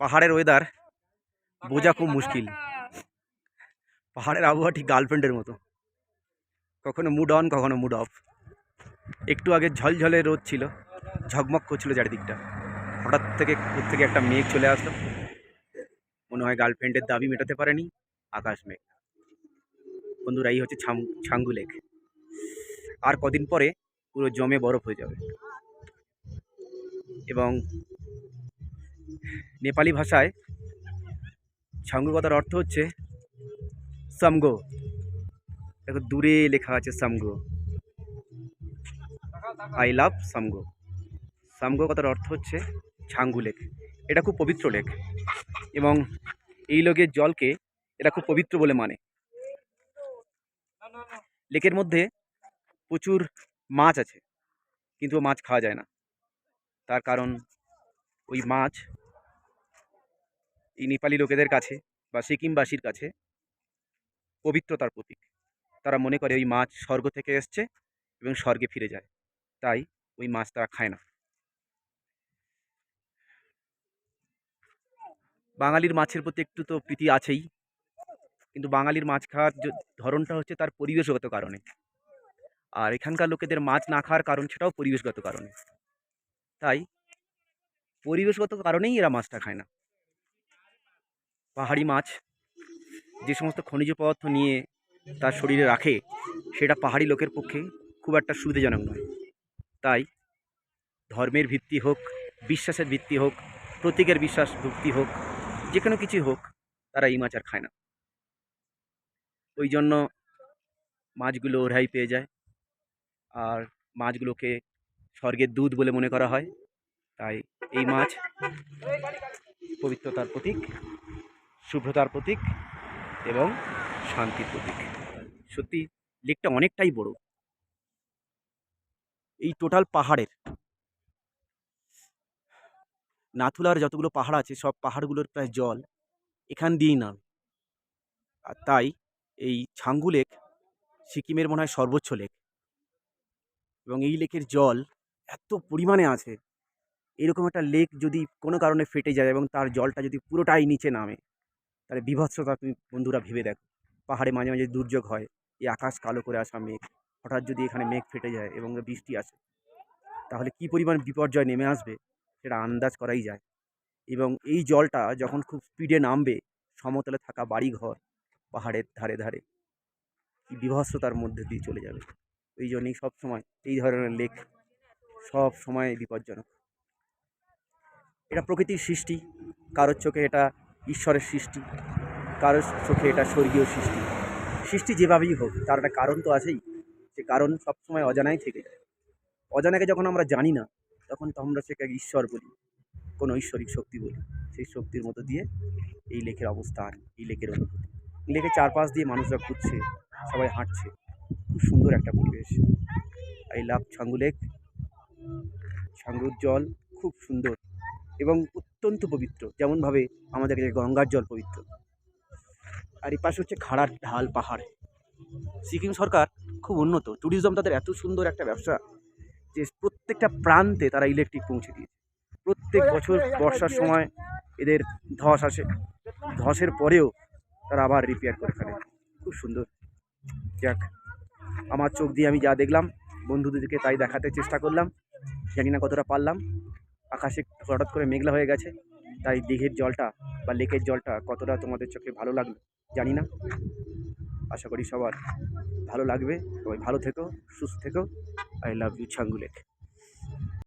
পাহাড়ের ওয়েদার বোঝা খুব মুশকিল। পাহাড়ের আবহাওয়া ঠিক গার্লফ্রেন্ডের মতো। কখনো মুড অন কখনো মুড অফ একটু আগে ঝলঝলে রোদ ছিল ঝকমক করছিল চারিদিকটা। হঠাৎ থেকে থেকে একটা মেঘ চলে আসলো। মনে হয় গার্লফ্রেন্ডের দাবি মেটাতে পারেনি আকাশ মেঘ। বন্ধুরা এই হচ্ছে ছাঙ্গু লেক। আর কদিন পরে পুরো জমে বরফ হয়ে যাবে। এবং নেপালি ভাষায় ছাঙ্গু কথার অর্থ হচ্ছে সামগো। দেখো দূরে লেখা আছে সামগো। I love সামগো। সামগো কথার অর্থ হচ্ছে ছাঙ্গু লেক। এটা খুব পবিত্র লেক এবং এই লেকের জলকে এটা খুব পবিত্র বলে মানে। লেকের মধ্যে প্রচুর মাছ আছে, কিন্তু মাছ খাওয়া যায় না। তার কারণ ওই মাছ এই নেপালি লোকেদের কাছে বা সিকিমবাসীর কাছে পবিত্রতার প্রতীক। তারা মনে করে ওই মাছ স্বর্গ থেকে এসছে এবং স্বর্গে ফিরে যায়। তাই ওই মাছ তারা খায় না। বাঙালির মাছের প্রতি একটু তো প্রীতি আছেই। কিন্তু বাঙালির মাছ খাওয়ার ধরনটা হচ্ছে তার পরিবেশগত কারণে। আর এখানকার লোকেদের মাছ না খাওয়ার কারণ সেটাও পরিবেশগত কারণে। তাই পরিবেশগত কারণেই এরা মাছটা খায় না। পাহাড়ি মাছ, যে সমস্ত খনিজ পদার্থ নিয়ে তার শরীরে রাখে, সেটা পাহাড়ি লোকের পক্ষে খুব একটা সুবিধাজনক নয়। তাই ধর্মের ভিত্তি হোক, বিশ্বাসের ভিত্তি হোক, প্রতীকের বিশ্বাস ভিত্তি হোক, যে কোনো কিছুই হোক, তারা এই মাছ আর খায় না। ওই জন্য মাছগুলো ওরাই পেয়ে যায়। আর মাছগুলোকে স্বর্গের দুধ বলে মনে করা হয়। তাই এই মাছ পবিত্রতার প্রতীক। শুভ্রতার প্রতীক এবং শান্তির প্রতীক। সত্যি, লেকটা অনেকটাই বড়। এই টোটাল পাহাড়ের নাথুলার যতগুলো পাহাড় আছে, সব পাহাড়গুলোর প্রায় জল এখান দিয়েই নাম। আর তাই এই ছাঙ্গু লেক সিকিমের মনে হয় সর্বোচ্চ লেক। এবং এই লেকের জল এত পরিমাণে আছে, এরকম একটা লেক যদি কোনো কারণে ফেটে যায় এবং তার জলটা যদি পুরোটাই নিচে নামে তাহলে বিভৎসতা তুমি বন্ধুরা ভেবে দেখো। পাহাড়ে মাঝে মাঝে দুর্যোগ হয়, এই আকাশ কালো করে আসা মেঘ, হঠাৎ যদি এখানে মেঘ ফেটে যায় এবং বৃষ্টি আসে, তাহলে কী পরিমাণ বিপর্যয় নেমে আসবে সেটা আন্দাজ করাই যায়। এবং এই জলটা যখন খুব স্পিডে নামবে, সমতলে থাকা বাড়িঘর পাহাড়ের ধারে ধারে বিভৎসতার মধ্যে দিয়ে চলে যাবে। এই জন্যই সবসময় এই ধরনের লেক সব সময় বিপজ্জনক। এটা প্রকৃতির সৃষ্টি, কারোর চোখে এটা ঈশ্বরের সৃষ্টি, কারোর চোখে এটা স্বর্গীয় সৃষ্টি। সৃষ্টি যেভাবেই হোক, তার একটা কারণ তো আছেই। সে কারণ সবসময় অজানাই থেকে যায়। অজানাকে যখন আমরা জানি না, তখন তো আমরা সেটাকে ঈশ্বর বলি, কোনো ঐশ্বরিক শক্তি বলি। সেই শক্তির মতো দিয়ে এই লেকের অবস্থান, এই লেকের অনুভূতি। লেকের চারপাশ দিয়ে মানুষরা ঘুরছে, সবাই হাঁটছে। খুব সুন্দর একটা পরিবেশ। I love Changu lake. ছাঙ্গুর জল খুব সুন্দর। এবং অত্যন্ত পবিত্র, যেমনভাবে আমাদের গঙ্গার জল পবিত্র। আর এই পাশে হচ্ছে খাড়ার ঢাল পাহাড়। সিকিম সরকার খুব উন্নত ট্যুরিজম তাদের এত সুন্দর একটা ব্যবসা যে প্রত্যেকটা প্রান্তে তারা ইলেকট্রিক পৌঁছে দিয়েছে। প্রত্যেক বছর বর্ষার সময় এদের ধস আসে, ধসের পরেও তারা আবার রিপেয়ার করে ফেলে। খুব সুন্দর। যাক, আমার চোখ দিয়ে আমি যা দেখলাম, বন্ধুদেরকে তাই দেখাতে চেষ্টা করলাম, জানি না কতটা পারলাম। আকাশে হঠাৎ করে মেঘলা হয়ে গেছে, তাই দিঘির জলটা বা লেকের জলটা কতটা তোমাদের চোখে ভালো লাগল জানি না। আশা করি সবার ভালো লাগবে। সবাই ভালো থেকো, সুস্থ থেকো। I love you Changu lake